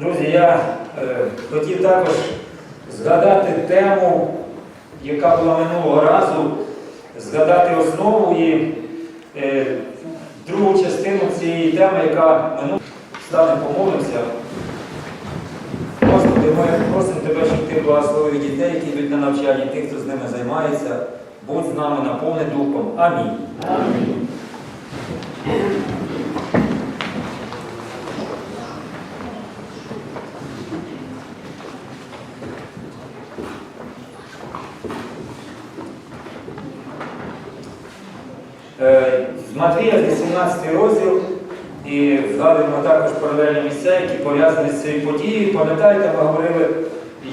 Друзі, я е, хотів також згадати тему, яка була минулого разу, згадати основу і е, другу частину цієї теми, яка минулого стане помолимося. Господи, ми просимо Тебе, щоб Ти благословив дітей, які йдуть на навчання, тих, хто з ними займається. Будь з нами наповни духом. Амінь. Е, З Матвія, 18 розділ, і згадуємо також паралельні місця, які пов'язані з цією подією. Пам'ятаєте, ми говорили,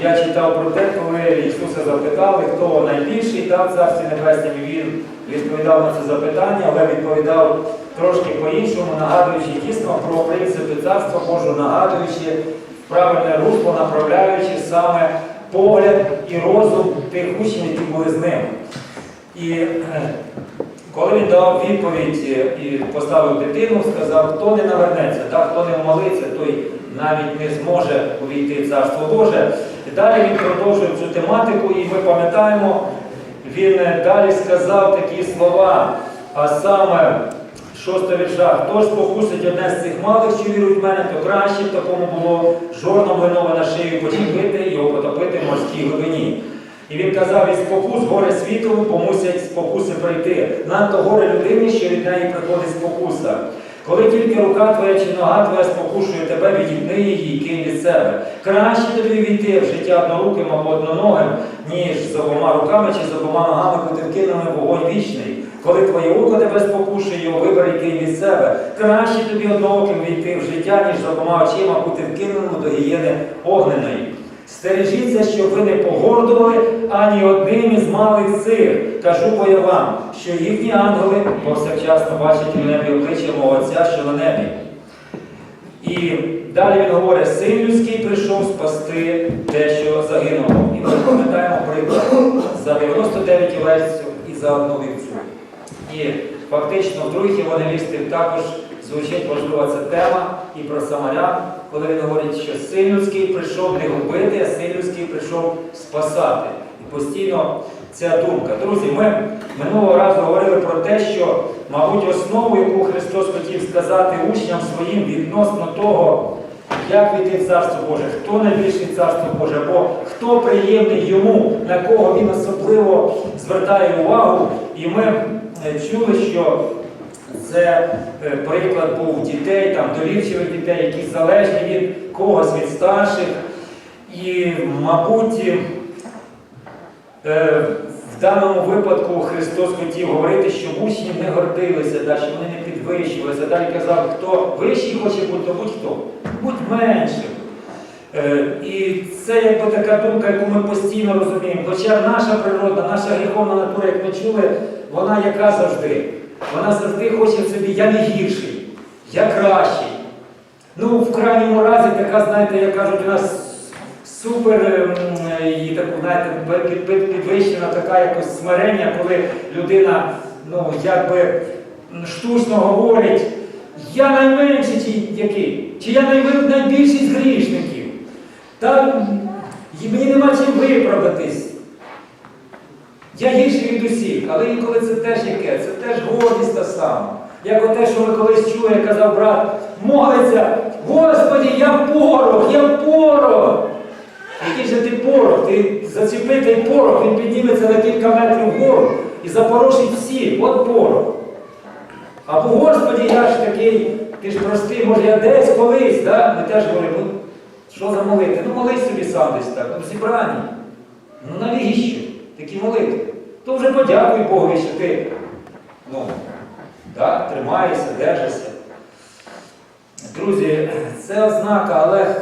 я читав про те, коли Ісуса запитали, хто найбільший та Царстві Небесному. І Він відповідав на це запитання, але відповідав трошки по-іншому, нагадуючи дійсно про принципи Царства Божого, нагадуючи правильне русло, направляючи саме погляд і розум тих учнів, які були з ним. І коли він дав відповідь е, і поставив дитину, сказав, хто не навернеться, та, хто не молиться, той навіть не зможе увійти в Царство Боже. І далі він продовжує цю тематику, і ми пам'ятаємо, він е, далі сказав такі слова, а саме шостий вірша, хто ж покусить одне з цих малих, що вірують в мене, то краще такому було жорно млинове на шию почепити його потопити в морській глибині. І він казав, від спокус горе світу, помусять спокуси прийти. Надто горе людині, що від неї приходить спокуса. Коли тільки рука твоя чи нога твоя спокушує тебе, відіпни її і кинь від себе. Краще тобі війти в життя одноруким або одноногим, ніж з обома руками чи з обома ногами бути вкиненим вогонь вічний. Коли твоє око тебе спокушує, його вибери і кинь від себе. Краще тобі однооким війти в життя, ніж з обома очима бути вкиненим до гієни огненої. Стережіться, щоб ви не погордували ані одним із малих цих. Кажу бо я вам, що їхні ангели повсякчасно бачать у небі обличчя мого Отця, що на небі. І далі він говорить, син людський прийшов спасти те, що загинуло. І ми пам'ятаємо приклад за 99 овець і за одну вівцю. І фактично в других євангелістів також звучить важлива ця тема і про самарян, коли він говорить, що син людський прийшов не губити, а син людський прийшов спасати. І постійно ця думка. Друзі, ми минулого разу говорили про те, що, мабуть, основу, яку Христос хотів сказати учням своїм відносно того, як війти в Царство Боже, хто найбільший Царство Боже, або хто приємний йому, на кого він особливо звертає увагу. І ми е, чули, що це е, приклад був дітей, там довірчивих дітей, які залежні від когось від старших. І, мабуть, е, в даному випадку Христос хотів говорити, що учні не гордилися, да, що вони не підвищувалися. Далі казав, хто вищий хоче бути, то будь-хто, будь меншим. Е, І це якби така думка, яку ми постійно розуміємо. Хоча наша природа, наша гріховна натура, як ми чули, вона яка завжди. Вона завжди хоче в собі, я не гірший, я кращий. Ну, в крайньому разі, така, знаєте, як кажуть, у нас супер ем, і таку, знаєте, під- під- підвищена така якось смирення, коли людина, ну, якби штучно говорить, я найменший який, чи я найбільший з грішників. Та мені нема чим виправдатись. Я гірший від усіх, але інколи це теж яке, це теж гордість та сама. Як оте, що ми колись чули, як казав брат, молиться, Господі, я порох, я порох. Який же ти порох? Ти зачепи той порох, він підніметься на кілька метрів вгору і запорошить всі. От порох. Або Господі, я ж такий, ти ж простий, може я десь колись, да? ми теж говоримо, ну, що за молити? Ну молись собі сам десь так, ну в зібранні. Ну навіщо такі молитви? То вже подякуй Богові, що ти ну, да, тримаєшся, держишся. Друзі, це ознака, але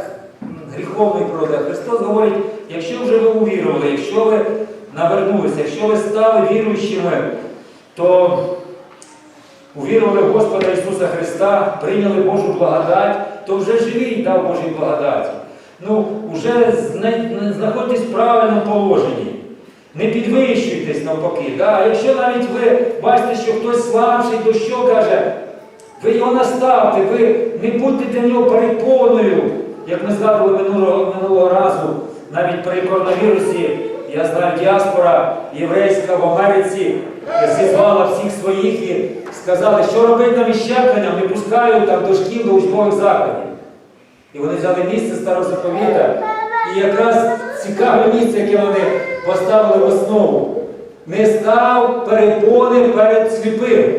гріховної природи. Христос говорить, якщо вже ви увірували, якщо ви навернулися, якщо ви стали віруючими, то увірували в Господа Ісуса Христа, прийняли Божу благодать, то вже живіть да, в Божій благодаті. Ну, вже зна- знаходьтесь в правильному положенні. Не підвищуйтесь навпаки. Да? А якщо навіть ви бачите, що хтось слабший, то що каже, ви його наставте, ви не будьте для нього перепоною, як ми згадували минулого, минулого разу, навіть при коронавірусі, я знаю, діаспора єврейська в Америці зізвала всіх своїх і сказали, що робити нам із щепленням, не пускають там до шкіл, до учбових закладів. І вони взяли місце старого заповіта. І якраз цікаве місце, яке вони поставили в основу. Не став перепони перед сліпим.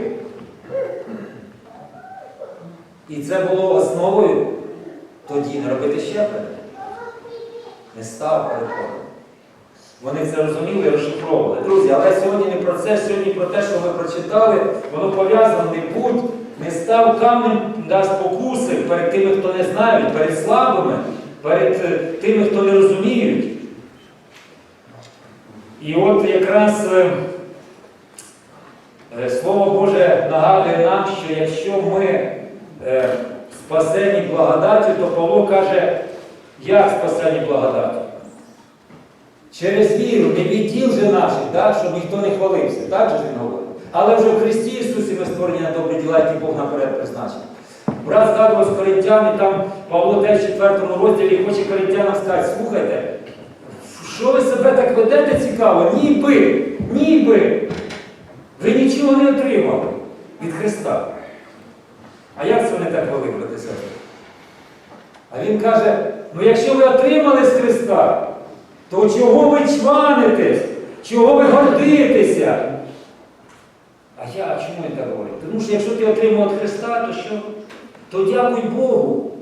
І це було основою тоді не робити щеплення. Не став перепони. Вони це розуміли і розшифровували. Друзі, але сьогодні не про це, сьогодні про те, що ви прочитали, воно пов'язано, не будь, не став камнем да, спокуси перед тими, хто не знають, перед слабими, перед е, тими, хто не розуміють. І от якраз е, е, Слово Боже нагадує нам, що якщо ми е, спасені благодаттю, то Павло каже, як спасені благодаттю? Через віру, не від діл же наших, так, щоб ніхто не хвалився. Так же він говорить. Але вже в Христі Ісусі ми створені на добрі діла, які Бог наперед призначив. Брат згадував з Коринтян, і там Павло теж в 4 розділі хоче коринтянам сказати, слухайте, що ви себе так ведете цікаво? Ніби, ніби. Ви нічого не отримали від Христа. А як це вони так вели, і сестри? А він каже, ну якщо ви отримали з Христа, то чого ви чванитесь? Чого ви гордитеся? А я а чому я так говорю? Тому що якщо ти отримав від Христа, то що? То дякуй Богу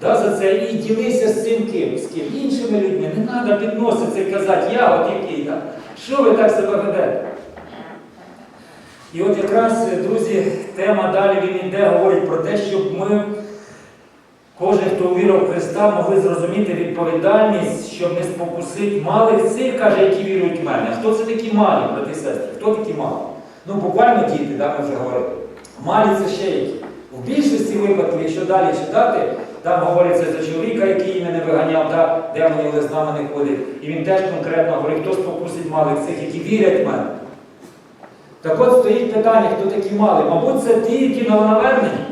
да, за це і ділися з цим ким, з ким? Іншими людьми. Не треба підноситися і казати, я от який. Да? Що ви так себе ведете? І от якраз, друзі, тема далі він йде, говорить про те, щоб ми, кожен, хто увірив в Христа, могли зрозуміти відповідальність, щоб не спокусити малих цих, каже, які вірують в мене. Хто це такі малі, брати і сестри? Хто такі малі? Ну, буквально діти, да, ми вже говорили. Малі це ще які. В більшості випадків, якщо далі читати, там говориться за чоловіка, який мене виганяв, да, демонів, але з нами не ходить. І він теж конкретно говорить, хто спокусить малих цих, які вірять в мене. Так от стоїть питання, хто такі мали. Мабуть, це ті, які новонавернені.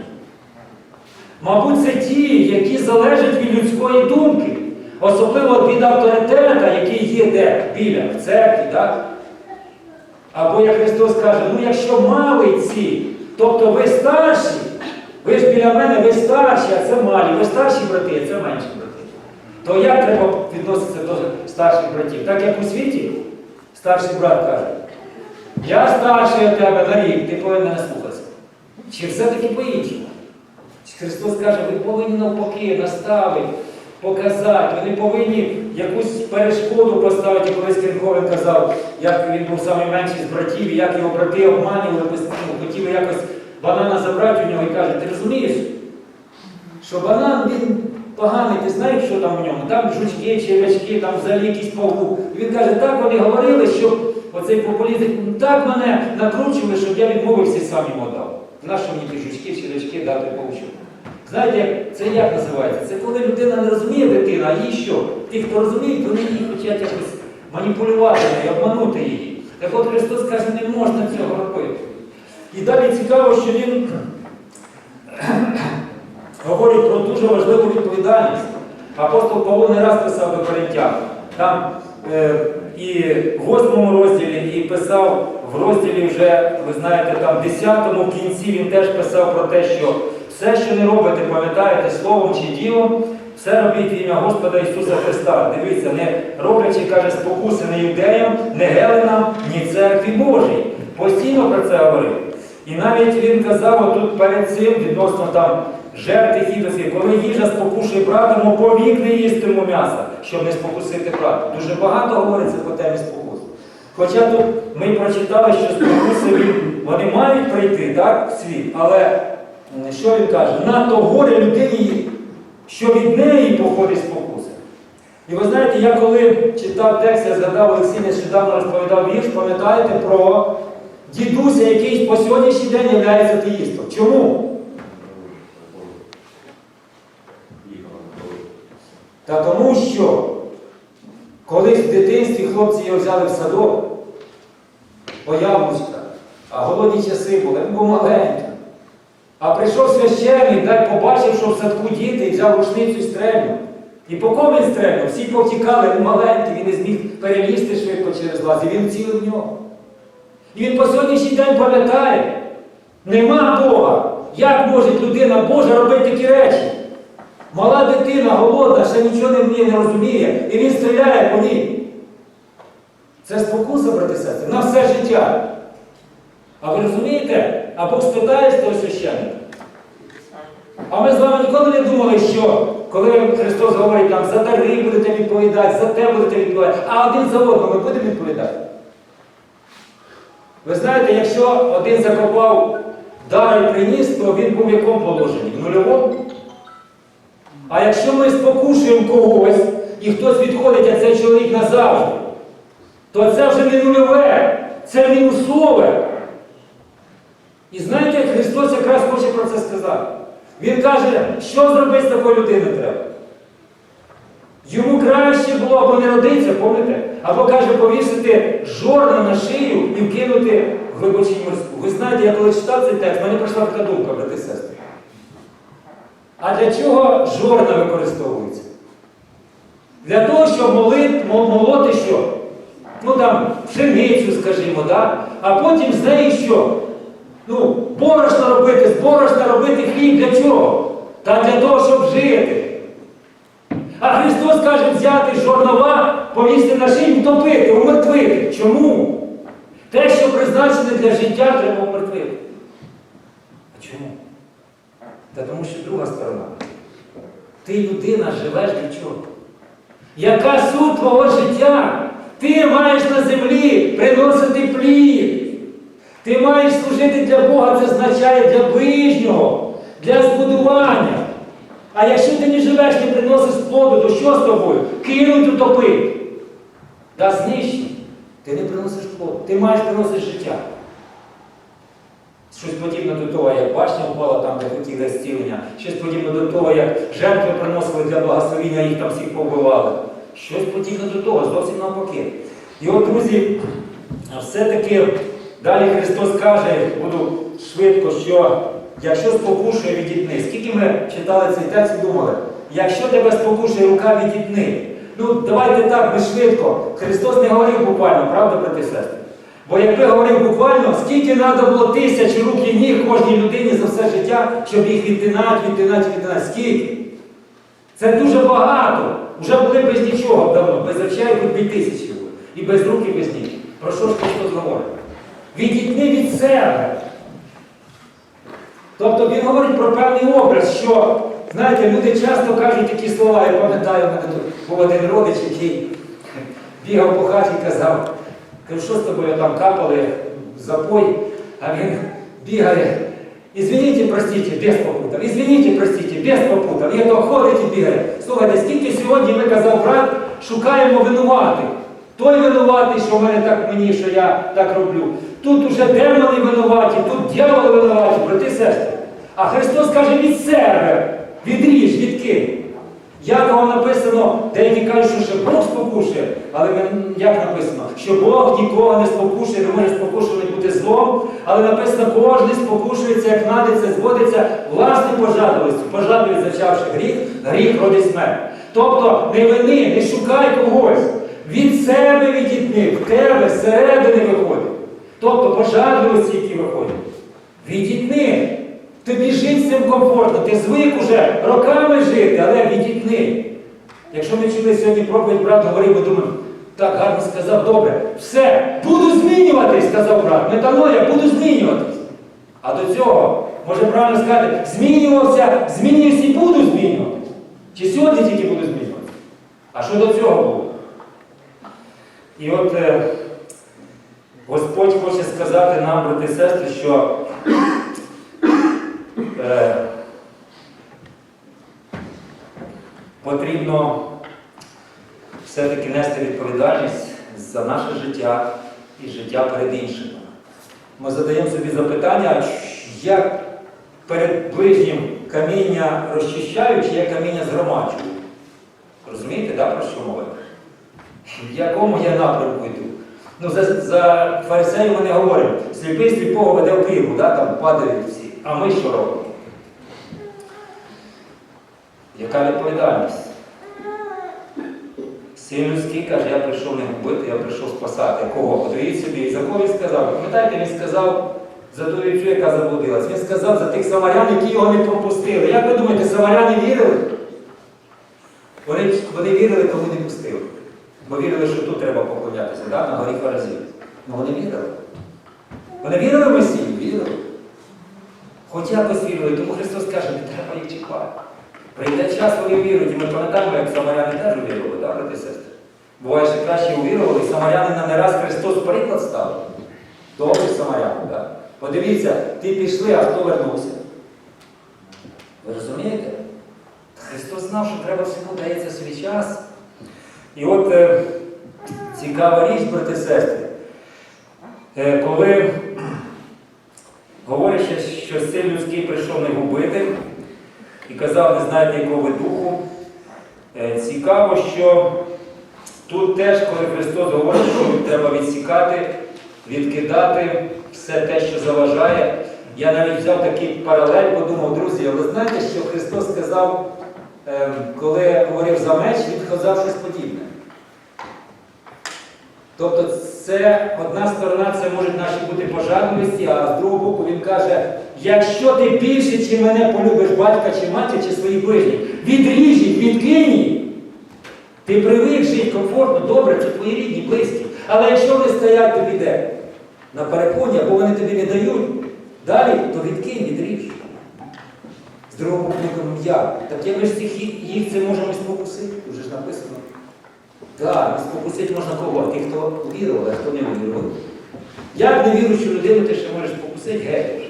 Мабуть, це ті, які залежать від людської думки. Особливо від авторитета, який є де? Біля, в церкві, так? Або як Христос каже, ну якщо мали ці, тобто ви старші, ви ж біля мене, ви старші, а це малі, ви старші брати, а це менші брати. То як треба відноситися до старших братів? Так як у світі старший брат каже, я старший від тебе на рік, ти повинен слухатися. Чи все-таки по-іншому? Христос каже, ви повинні навпаки наставити, показати, ви не повинні якусь перешкоду поставити, колись Кирковин казав, як він був найменший з братів, і як його брати обманювали постійно, хотіли якось банана забрати у нього і каже, ти розумієш, що банан він поганий, ти знаєш, що там у ньому? Там жучки, червячки, там взагалі якийсь павук. І він каже, так вони говорили, що оцей популізм так мене накручували, щоб я відмовився і сам йому дав. Нащо мені ті жучки, червячки дати павучок? Знаєте, це як називається? Це коли людина не розуміє дитина, а їй що? Ті, хто розуміють, вони її хочуть якось маніпулювати нею, обманути її. Так от Христос каже, не можна цього робити. І далі цікаво, що він говорить про дуже важливу відповідальність. Апостол Павло не раз писав до коринтян. Там е, і в восьмому розділі, і писав в розділі вже, ви знаєте, там в десятому в кінці він теж писав про те, що все, що не робите, пам'ятаєте словом чи ділом, все робіть в ім'я Господа Ісуса Христа. Дивіться, не роблячи, каже, спокуси не юдеям, не геленам, ні церкві Божій. Постійно про це говорив. І навіть він казав отут перед цим, відносно там жертви хідовські, коли їжа спокушує братому, повік не їстиму м'яса, щоб не спокусити брата. Дуже багато говориться по темі спокус. Хоча тут ми прочитали, що спокуси вони мають прийти так, в світ, але що він каже? Надто горе людині, що від неї походить спокуса. І ви знаєте, я коли читав текст, я згадав Олексій нещодавно розповідав вірш, пам'ятаєте про дідуся, який по сьогоднішній день є атеїстом. Чому? Та тому що колись в дитинстві хлопці його взяли в садок по яблучка, а голодні часи були, він був маленький. А прийшов священник, дай побачив, що в садку діти, і взяв рушницю і стрельнув. І по кому він стрельнув? Всі повтікали, він маленький, він не зміг перелізти швидко через лаз, і він цілив в нього. І він по сьогоднішній день пам'ятає, нема Бога. Як може людина Божа робити такі речі? Мала дитина, голодна, ще нічого не вміє, не розуміє, і він стріляє по ній. Це спокуса, брати сестри, на все життя. А ви розумієте? А Бог спитає з того священника. А ми з вами ніколи не думали, що коли Христос говорить нам, за дари будете відповідати, за те будете відповідати, а один за одного ми будемо відповідати. Ви знаєте, якщо один закопав дар і приніс, то він був в якому положенні? В нульовому? А якщо ми спокушуємо когось, і хтось відходить, а цей чоловік назавжди, то це вже не нульове, це мінусове. І знаєте, Христос якраз хоче про це сказати. Він каже, що зробити з такою людиною треба. Йому краще було або не родитися, пам'ятаєте? Або каже, повісити жорна на шию і вкинути в глибочинь морську. Ви знаєте, я коли читав цей текст, в мене прийшла така думка, брати і сестри. А для чого жорна використовується? Для того, щоб молити, молоти що? Ну там пшеницю, скажімо, да? а потім з неї що? Ну, борошно робити, з борошна робити хліб для чого? Та для того, щоб жити. А Христос каже взяти жорнова, повісти на шию, втопити, умертвити. Чому? Те, що призначене для життя, треба умертвити. А чому? Та тому що друга сторона. Ти людина живеш для чого? Яка суть твого життя? Ти маєш на землі приносити плід. Ти маєш служити для Бога, це означає для ближнього, для збудування. А якщо ти не живеш, не приносиш плоду, то що з тобою? Кинуть утопити. Да знищить. Ти не приносиш плоду. Ти маєш приносити життя. Щось подібне до того, як башня впала там, де хотіли зцілення, щось подібне до того, як жертви приносили для благословіння, їх там всіх повбивали. Щось подібне до того, зовсім навпаки. І от, друзі, все-таки далі Христос каже, буду швидко, що якщо спокушує відітни, скільки ми читали цей текст і думали, якщо тебе спокушує рука відітни, ну давайте так, ми швидко. Христос не говорив буквально, правда, брати і сестри? Бо якби говорив буквально, скільки треба було тисяч рук і ніг кожній людині за все життя, щоб їх відтинати, відтинати, відтинати. Скільки? Це дуже багато. Вже були без нічого давно, без речей хоч дві тисячі. І без рук, і без ніг. Про що ж Христос говорить? Відітни від себе. Тобто він говорить про певний образ, що, знаєте, люди часто кажуть такі слова, я пам'ятаю, у мене тут був один родич, який бігав по хаті і казав, кажу, що з тобою там капали запой, а він бігає. Извините, простите, без попутав. Извините, простите, без попутав. І то ходить і бігає. Слухайте, скільки сьогодні ми казав брат, шукаємо винуватих. Той винуватий, що в мене так мені, що я так роблю. Тут уже демони винуваті, тут дьяволи винуваті, брати і сестри. А Христос каже від себе, відріж, відкинь. Як його написано, деякі кажуть, що ще Бог спокушує, але як написано, що Бог нікого не спокушує, не може спокушувати бути злом, але написано, кожен спокушується, як надиться, зводиться власною пожадливістю. Пожадливість зачавши гріх, гріх родить смерть. Тобто не вини, не шукай когось. Від себе відітни, в тебе зсередини виходить. Тобто пожадливості, які виходять. Відітни. Тобі жити цим комфортно, ти звик уже роками жити, але відітни. Якщо ми чули сьогодні проповідь, брат говорив, ми думаємо, так гарно сказав, добре, все, буду змінюватись, сказав брат. Метаноя, буду змінюватись. А до цього, може правильно сказати, змінювався, змінююсь і буду змінюватись. Чи сьогодні тільки буду змінюватись? А що до цього було? І от е, Господь хоче сказати нам, брати і сестри, що е, потрібно все-таки нести відповідальність за наше життя і життя перед іншими. Ми задаємо собі запитання, як перед ближнім каміння розчищаю, чи я каміння згромаджую. Розумієте, да, про що мова? В якому я напрямку йду? Ну, за, за фарисеїв ми не говоримо. Сліпий сліпого веде в прірву, да, там падають всі. А ми що робимо? Яка відповідальність? Син людський каже, я прийшов не губити, я прийшов спасати. Кого? Подивіть собі, за кого він сказав? Пам'ятаєте, він сказав за ту вівцю, яка заблудилась. Він сказав за тих самарян, які його не пропустили. Як ви думаєте, самаряни вірили? Вони, вони вірили, тому не пустили. Бо вірили, що тут треба поклонятися, да? на горі Фаразів. Ну вони вірили. Вони вірили в Месію? Вірили. Хоч якось вірили, тому Христос каже, не треба їх чекати. Прийде час, вони вірують. І ми пам'ятаємо, як самаряни теж увірували, так, брати сестри? Буває, що краще увірували, і самарянина не раз Христос приклад став. Добрий самарянин, так? Подивіться, ти пішли, а хто вернувся? Ви розумієте? Христос знав, що треба всьому дається свій час. І от е, цікава річ, брати і сестри, е, коли говорить, що- син людський прийшов не губити і казав, не знаєте, якого ви духу. Е, Цікаво, що тут теж, коли Христос говорить, що треба відсікати, відкидати все те, що заважає. Я навіть взяв такий паралель, подумав, друзі, ви знаєте, що Христос сказав, е, коли говорив за меч, він сказав щось подібне. Тобто це одна сторона, це можуть наші бути пожадливості, а з другого боку він каже, якщо ти більше, чи мене полюбиш батька чи матір, чи свої ближні, відріж їх, відкинь. Ти привик жити комфортно, добре, це твої рідні, близькі. Але якщо вони стоять тобі де? На перепоні, або вони тобі не дають, далі, то відкинь, відріж. З другого боку, кажемо. Так як ми ж їх це можемо спокусити, вже ж написано. Так, спокусити можна кого? Тих, хто вірував, а хто не вірував. Як не віруючу людину ти ще можеш спокусити, геть.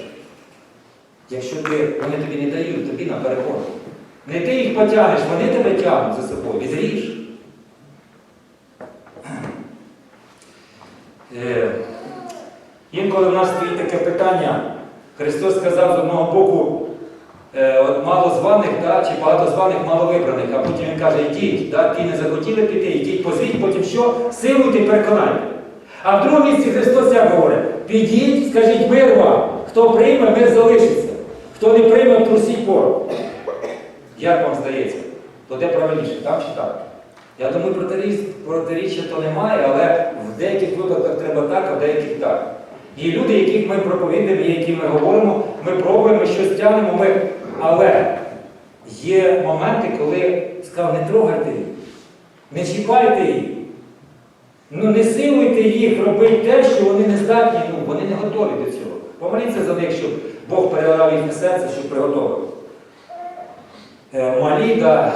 Якщо ти, вони тобі не дають, тобі на перепону. Не ти їх потягнеш, вони тебе тягнуть за собою. Відріж. Е, Інколи в нас стоїть таке питання. Христос сказав з одного боку, от мало званих, да, чи багато званих, мало вибраних, а потім він каже, йдіть, да, ті не захотіли піти, йдіть, позвіть, потім що? Силуйте, переконайте. А в другому місці Христос як говорить, підіть, скажіть мир вам, хто прийме, мир залишиться. Хто не прийме, трусіть пору. Як вам здається? То де правильніше, там чи так? Я думаю, протиріч- протиріччя то немає, але в деяких випадках треба так, а в деяких так. Є люди, яких ми проповідуємо, які ми говоримо, ми пробуємо, щось тягнемо, ми... але є моменти, коли сказав, не трогайте їх, не чіпайте їх. Ну не силуйте їх робити те, що вони не здатні, ну, вони не готові до цього. Помоліться за них, щоб Бог переорав їхнє серце, щоб приготовив. Е, Малі, да,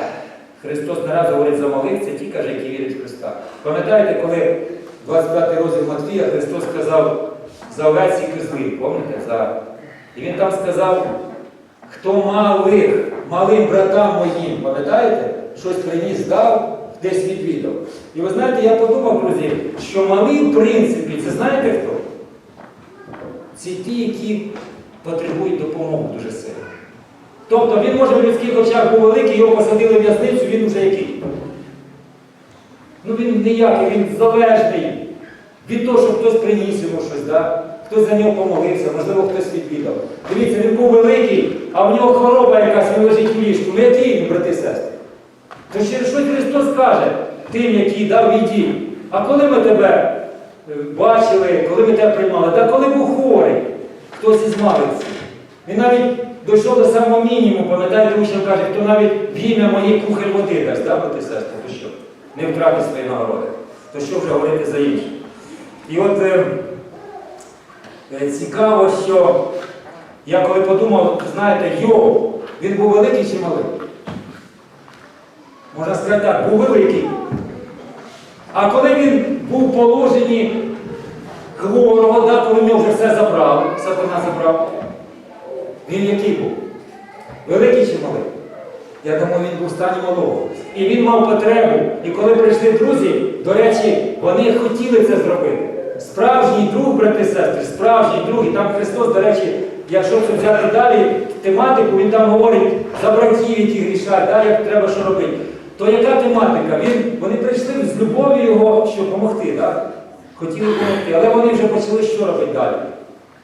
Христос не раз говорить за малих, це ті, каже, які вірять в Христа. Пам'ятаєте, коли 25 розділ Матвія Христос сказав за овець і козлів, пам'ятаєте? За... І Він там сказав, хто малих, малим братам моїм, пам'ятаєте, щось приніс, дав, десь відвідав. І ви знаєте, я подумав, друзі, що малий, в принципі, це знаєте хто? Це ті, які потребують допомоги дуже сильно. Тобто він може в людських очах був великий, його посадили в в'язницю, він вже який. Ну він ніякий, він залежний від того, що хтось приніс йому щось, да? Хтось за нього помолився, можливо, хтось відвідав. Дивіться, він був великий, а в нього хвороба якась, він лежить в ліжку. Ну який він, брати і сестри? То що Христос каже тим, який дав віді. А коли ми тебе е, бачили, коли ми тебе приймали, та коли був хворий, хтось із малиці. Він навіть дійшов до самого мінімуму, пам'ятаєте, учням каже, хто навіть в ім'я моє кухоль води дасть, да, брати сестри, то що? Не втратить свої нагороди. То що вже говорити за інших? І от е, цікаво, що я коли подумав, знаєте, Йов, він був великий чи малий? Можна сказати так, був великий. А коли він був в положенні хворого, да, коли в нього вже все забрали, сатана забрав, він який був? Великий чи малий? Я думаю, він був в стані малого. І він мав потребу. І коли прийшли друзі, до речі, вони хотіли це зробити. Справжній друг, брати сестри, справжній друг, і там Христос, до речі, якщо це взяти далі тематику, він там говорить за братів, які грішать, далі треба що робити. То яка тематика? Він, вони прийшли з любов'ю його, щоб допомогти, так? Хотіли допомогти, але вони вже почали що робити далі?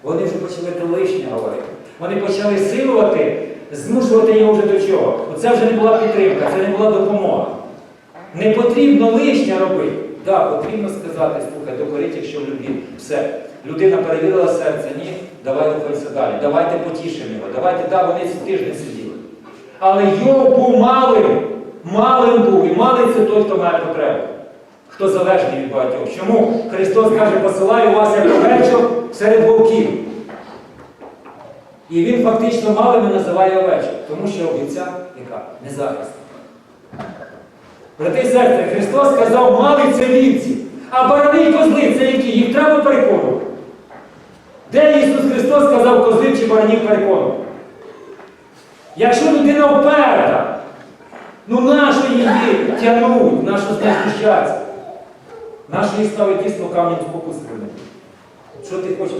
Вони вже почали те лишнє говорити. Вони почали силувати, змушувати його вже до чого. Оце вже не була підтримка, це не була допомога. Не потрібно лишнє робити. Так, потрібно сказати, слухай, докорить, якщо в любві. Все. Людина перевірила серце, ні, давай рухайся далі. Давайте потішимо його. Давайте, да, вони тиждень сиділи. Але Йов був малим. Малим був. І малий це той, хто має потребу. Хто залежний від багатьох. Чому Христос каже, посилаю вас як овечок серед вовків. І він фактично малими називає овечок, тому що вівця яка? Не захист. Брати і сестри, Христос сказав, малий це вівці, а барани й козли це які? Їх треба переконувати. Де Ісус Христос сказав козлів чи баранів переконувати? Якщо людина вперта, ну нащо її тягнуть, нащо з? Нащо їй ставить дійсно камінь спокуси? Що ти хочеш?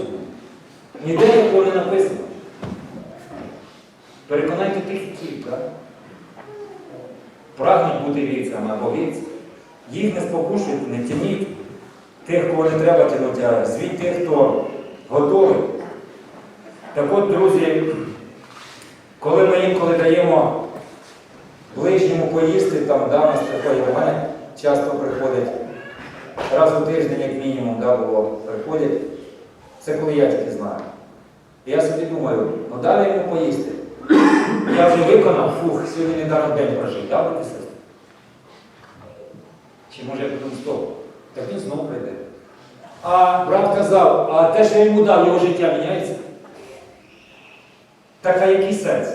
Ніде такого не написано. Переконайте тих так? Прагнуть бути вівцями або вівці. Їх не спокушуйте, не тяніть тих, кого не треба тягнути, а звіть тих, хто готовий. Так от, друзі, коли ми інколи даємо ближньому поїсти, там да, нас приходять, до мене часто приходять, раз у тиждень, як мінімум, да, було, приходять. Це коли я тільки знаю. І я собі думаю, ну далі йому поїсти. Я вже виконав, фух, сьогодні недаром день прожив, да, брати сестри? Чи може я потім стоп? Так він знову прийде. А брат казав, а те, що я йому дав, його життя міняється. Так а який сенс?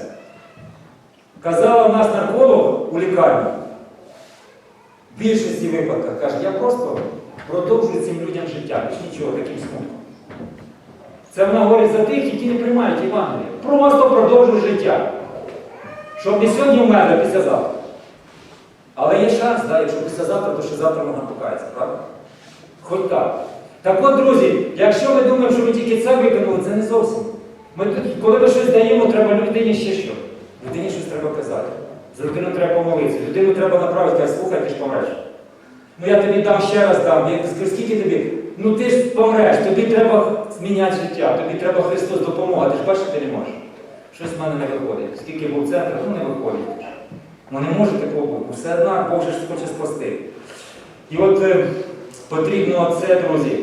Казала в нас нарколог у лікарні. В більшості випадках каже, я просто продовжую цим людям життя, нічого, таким смутком. Це вона говорить за тих, які не приймають Євангелія. Просто продовжуй життя. Щоб не сьогодні вмерли, післязавтра. Але є шанс, да, якщо післязавтра, то ще завтра можна покаятися, правда? Хоч так. Так от, друзі, якщо ми думаємо, що ми тільки це виконали, це не зовсім. Ми, тут, коли ми щось даємо, треба людині ще що? Людині щось треба казати. За людину треба помолитися. Людину треба направити, сказати, слухай, ти ж помреш. Ну я тобі дам ще раз дам. Скільки тобі? Ну ти ж помреш, тобі треба зміняти життя, тобі треба Христос допомога. Ти ж бачиш, ти не можеш. Щось в мене не виходить. Скільки був центр, ну не виходить. Ну не може такого бути. Все одно Бог же хоче спасти. І от е, потрібно це, друзі,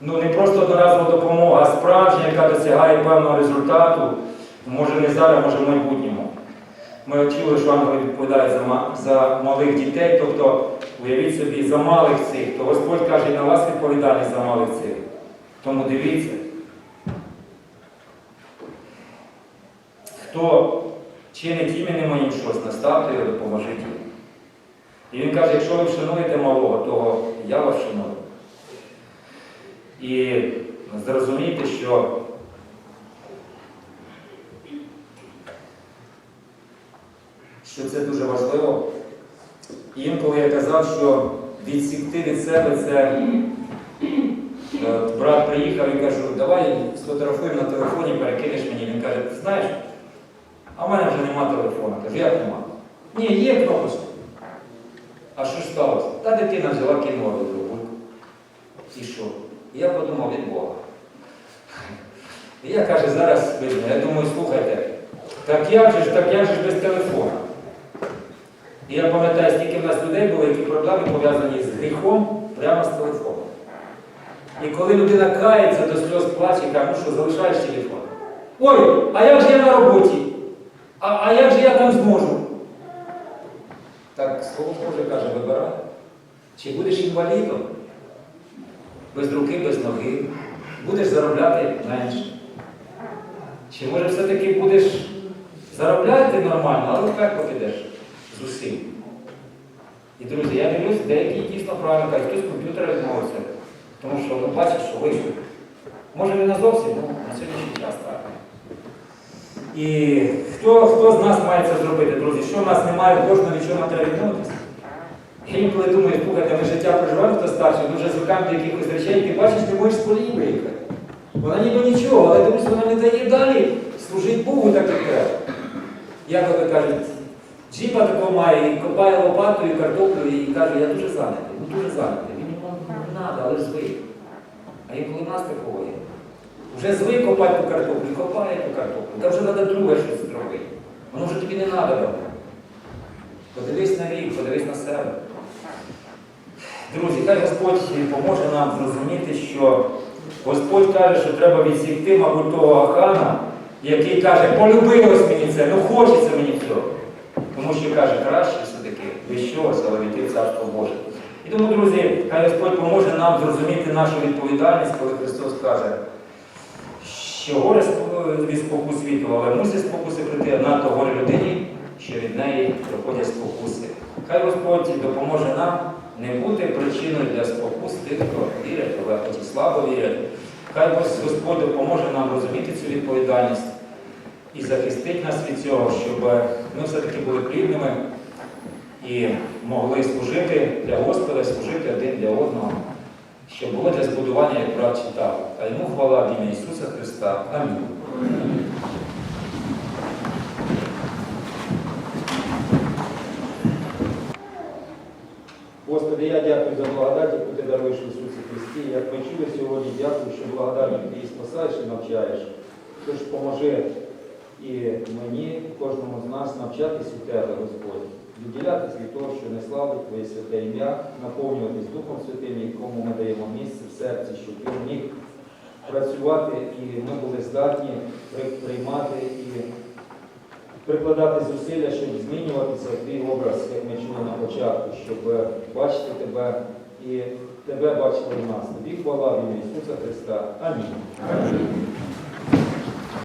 ну не просто одноразова допомога, а справжня, яка досягає певного результату, може не зараз, може в майбутньому. Ми чули, що ангели відповідають за, за малих дітей, тобто уявіть собі, за малих цих, то Господь каже, на вас відповідальність за малих цих. Тому дивіться. Хто чинить іменем моїм щось, наставте його, допоможіть йому. І він каже, якщо ви вшануєте малого, то я вас вшаную. І зрозумійте, що що це дуже важливо. І інколи я казав, що відсікти від себе це брат приїхав і кажу, давай сфотографуємо на телефоні, перекинеш мені. Він каже, ти знаєш, а в мене вже нема телефону. Кажу, як нема? Ні, є кнопочка. А що сталося? Та дитина взяла кинула до другу. І що? Я подумав від Бога. І я каже, зараз видно. Я думаю, слухайте, так як же ж, так як же ж без телефона? І я пам'ятаю, скільки в нас людей було, які проблеми пов'язані з гріхом прямо з телефоном. І коли людина кається до сльоз плаче, каже, ну що, залишаєш телефон? Ой, а як же я на роботі? А, а як же я там зможу? Так слово Боже каже, вибирай. Чи будеш інвалідом? Без руки, без ноги, будеш заробляти менше. Чи може все-таки будеш заробляти нормально, але в пекло підеш з усім. І друзі, я дивлюсь, деякі дійсно правильно кажуть, хтось комп'ютера відмовився. Тому що ну, бачиш, що вийшло. Може не зовсім, ну на сьогоднішній час так. І хто, хто з нас має це зробити, друзі? Що в нас немає, кожного від чого треба відмовитися? Я інколи думаю, слухайте, ми життя проживаємо, хто старший, ми вже звикаємо до якихось речей, ти бачиш, ти можеш з колії виїхати. Вона ніби нічого, але дивись, вона не дає далі служить Богу так, як треба. Як ви кажуть, джіпа такого має, і копає лопатою, картоплю і каже, я дуже зайнятий, ну дуже зайнятий. Треба, але звик. А інколи нас такого є. Вже звик копати ту картоплю, копає ту картоплю. Та вже треба друге щось зробити. Воно вже тобі не треба робити. Подивись на рік, подивись на себе. Друзі, хай Господь поможе нам зрозуміти, що Господь каже, що треба відсікти, мабуть, того Ахана, який каже, полюбилось мені це, ну хочеться мені цього. Тому що каже, краще все-таки без чогось, але війти в Царство Боже. Тому, друзі, хай Господь поможе нам зрозуміти нашу відповідальність, коли Христос каже, що горе від спокус світу, але мусить спокуси прийти, а надто горе людині, що від неї приходять спокуси. Хай Господь допоможе нам не бути причиною для спокус тих, хто вірять, але хоч і слабо вірять. Хай Господь допоможе нам розуміти цю відповідальність і захистить нас від цього, щоб ми все-таки були плідними і могли служити для Господа, служити один для одного, щоб було для збудування, як брат читав. А йому хвала в ім'я Ісуса Христа. Амінь. Господи, я дякую за благодать, яку ти даруєш в Ісусі Христі. Як ми чули сьогодні, дякую, що благодать ти і спасаєш і навчаєш. Тож поможи і мені, кожному з нас навчатись у Тебе, Господь, відділятись від того, що не славить Твоє святе ім'я, наповнюватись Духом Святим, якому ми даємо місце в серці, щоб Ти міг працювати і ми були здатні приймати і прикладати зусилля, щоб змінюватися твій образ, як ми чули на початку, щоб бачити тебе і тебе бачили в нас. Тобі хвала в ім'я Ісуса Христа. Амінь.